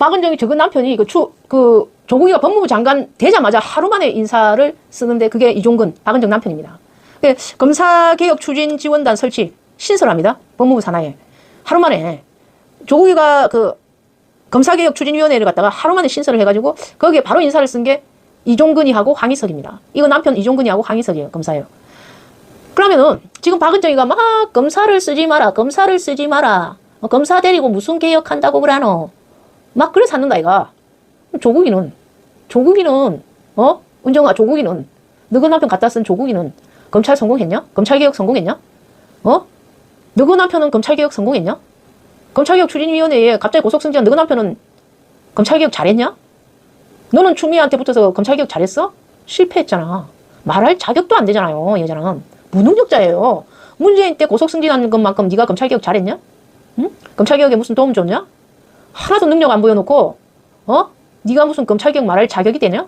박은정이 적은 남편이 그, 추, 그 조국이가 법무부 장관 되자마자 하루 만에 인사를 쓰는데 그게 이종근 박은정 남편입니다. 그 검사개혁 추진 지원단 설치 신설합니다. 법무부 산하에 하루 만에 조국이가 그 검사개혁 추진위원회를 갖다가 하루 만에 신설을 해가지고 거기에 바로 인사를 쓴 게 이종근이 하고 황희석입니다. 이거 남편 이종근이 하고 황희석이에요. 검사예요. 그러면은 지금 박은정이가 막 검사를 쓰지 마라, 검사를 쓰지 마라, 어, 검사 데리고 무슨 개혁한다고 그러노? 막 그래 찾는다 이가. 조국이는 조국이는 어 은정아 조국이는 너그 남편 갖다 쓴 조국이는 검찰 성공했냐? 검찰 개혁 성공했냐? 어? 너그 남편은 검찰 개혁 성공했냐? 검찰 개혁 추진위원회에 갑자기 고속 승진한 너그 남편은 검찰 개혁 잘했냐? 너는 추미애한테 붙어서 검찰 개혁 잘했어? 실패했잖아. 말할 자격도 안 되잖아요. 여자는 무능력자예요. 문재인 때 고속 승진한 것만큼 네가 검찰 개혁 잘했냐? 응? 검찰 개혁에 무슨 도움 줬냐? 하나도 능력 안 보여놓고 어? 네가 무슨 검찰 개혁 말할 자격이 되냐?